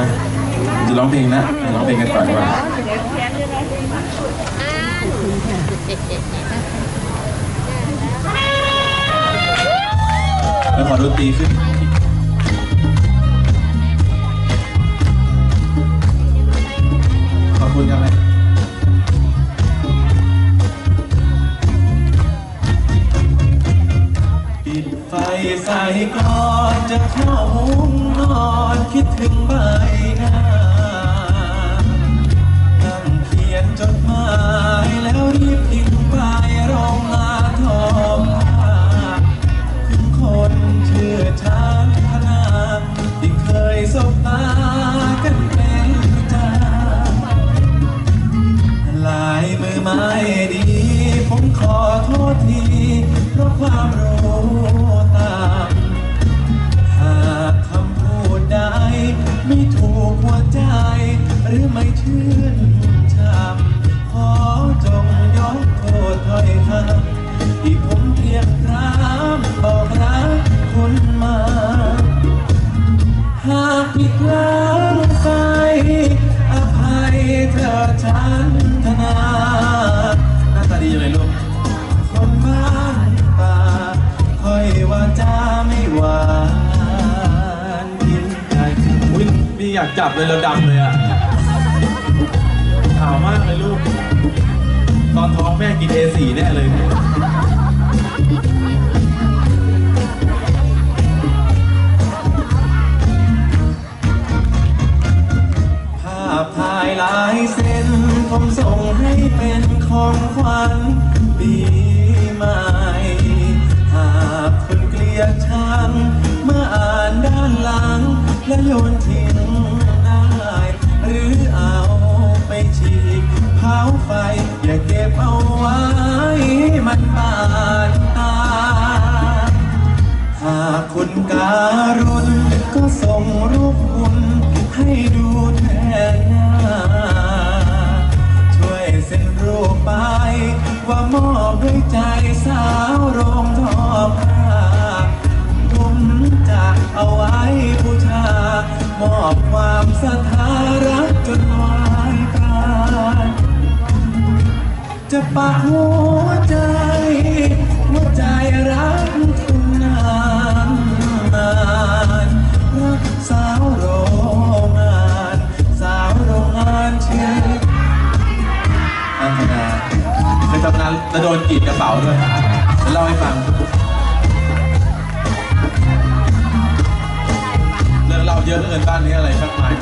นะจะร้องเพลงนะร้องเพลงกันก่อนดีกว่าแล้วขอดนตรีขึ้นขอบคุณครับปิดไฟใส่ก่อนจะเข้าห้อง นอนคิดถึงใบหน้านั่งเขียนจดหมายแล้วรีบทิ้งไปโรงงานทองผ้าถึงคนเชื่อชานธนาที่เคยสบตากันเป็นประจำลายมือไม้ดี ผมขอโทษที เพราะความรู้ รือไม่ชื่นชมขอจงยกโทษถ้อยคำที่ผมเพียงพรำบอกรักคุณมา หากผิดพลาดไปอภัยเธอฉันธนาหน้าตาดีอยู่เลยลูกคนบ้านป่าคอยว่าจะไม่หวานกินใจอุ้ยนี่อยากจับเลยแล้วดำเลยอะ ขาวมากเลยลูก ตอนท้องแม่กิน A4 แน่เลย ภาพถ่ายลายเส้นผมส่งให้เป็นของขวัญปีใหม่หากคุณเกลียดชังเมื่ออ่านด้านหลังและโยนทิ้งากหัวใจ หัวใจรักคุณนานนนรักสาวโรงงาน สาวโรงงานชื่ออังคณาเคยทำงานแล้วโดนกรีดกระเป๋าด้วยจะเล่าให้ฟังเรื่องเล่าเยอะเหลือเกินบ้านนี้อะไรมากมาย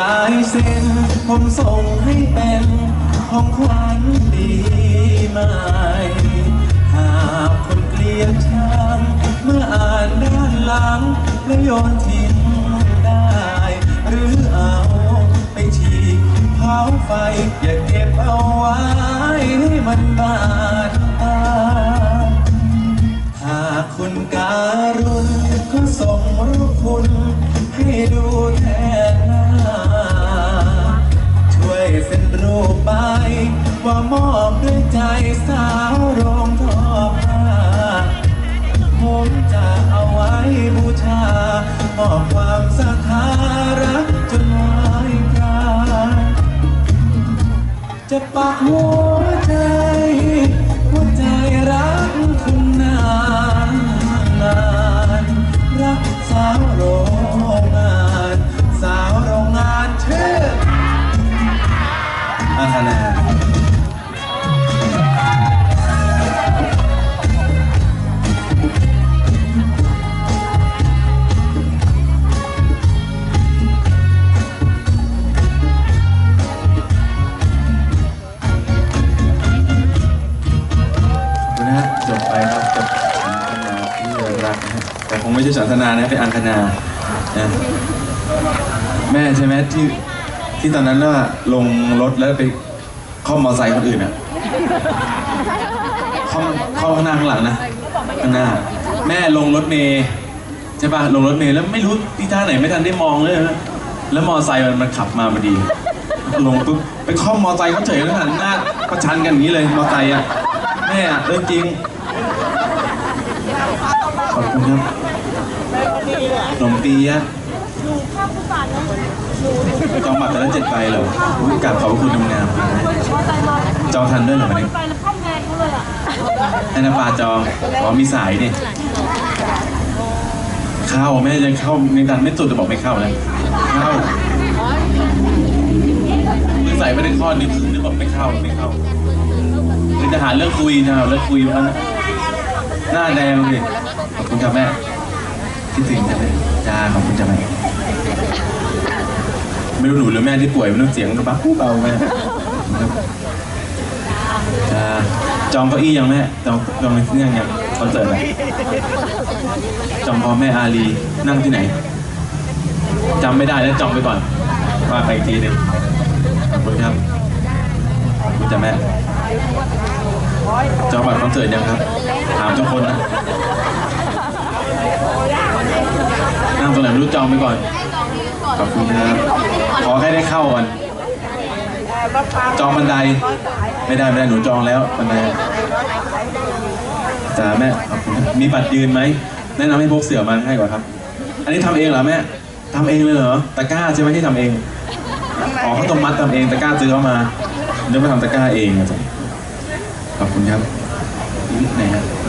ลายเส้น ผมส่งให้เป็นของขวัญปีใหม่หากคนเกลียดชังเมื่ออ่านด้านหลังและโยนทิ้งได้ หรือเอาไปฉีกเผาไฟ อย่าเก็บเอาไว้ให้มันบาดตาหากคุณการุณก็ส่งรูปคุณให้ดูแทน ว่ามอบด้วยใจสาวโรงทอผ้าผมจะเอาไว้บูชามอบความศรัทธารักจนวายกลาจะปักหัวใจ หัวใจรักคุณนานนานรักสาวโรง จบไปครับกับอังคณาที่รักนะแต่คงไม่ใช่สันทนานะเป็นอังคณานะแม่ใช่ไหมที่ที่ตอนนั้นว่าลงรถแล้วไปเข้อมมอไซค์คนอื่นอะเข้าเข้าข้างหน้าข้างหลังนะข้างหน้า แม่ลงรถเมย์ใช่ป่ะลงรถเมย์แล้วไม่รู้ที่ท่าไหนไม่ทันได้มองเลยนะแล้วมอไซค์มันมันขับมาพอดีลงปุ๊บไปคล่อมมอไซค์เขาเฉยแล้วหันหน้าประชันกันอย่างนี้เลยมอไซค์อะแม่อะเรื่องจริง อบคุณครับขนมปีอะจองบัตรแต่ละเจ็ดใบเหรออุ๊ยกราบขอบคุณทำงานจองทันด้วยเหรอวันนี้ไปแล้วข้ามแดงเขาเลยอะให้น้ำปาจองอ๋อมีสายนี่เข้าแม่ยังเข้าในดันไม่สุดจะบอกไม่เข้าเลยเข้าคือใส่ไม่ได้ข้อนึกนึกบอกไม่เข้าไม่เข้าคือจะหาเรื่องคุยนะเรื่องคุยมันนะ หน้าแดงเลยขอบคุณครับแม่คิดถึงจังเลยจ้าขอบคุณจ้าแม่ไม่รู้หนูหรือแม่ที่ป่วยไม่รู้เสียงกระบักเบาแม่จ้าจองเก้าอี้ยังแม่จองจองในที่นั่งยังคอนเสิร์ตอะไรจองพอแม่อารีนั่งที่ไหนจำไม่ได้แล้วจองไปก่อนว่าไปอีกทีหนึ่งขอบคุณครับขอบคุณจ้าแม่จองบัตรคอนเสิร์ตยังครับ ถามทุกคนนะนั่งตรงไหนไม่รู้จองไปก่อน ขอบคุณครับขอให้ได้เข้าก่อน จองบันได ไม่ได้ไม่ได้หนูจองแล้วบันไดจ้าแม่ขอบคุณมีบัตรยืนไหมแนะนำให้พกเสือมาให้ก่อนครับ อันนี้ทำเองเหรอแม่ทำเองเลยเหรอ ตะกร้าใช่ไหมที่ทำเองอ๋อเขาต้องมัดทำเอง ตะกร้าซื้อเข้ามาเดี๋ยวมาทำตะกร้าเองอะจ๊ะขอบคุณครับไหนฮะโอเค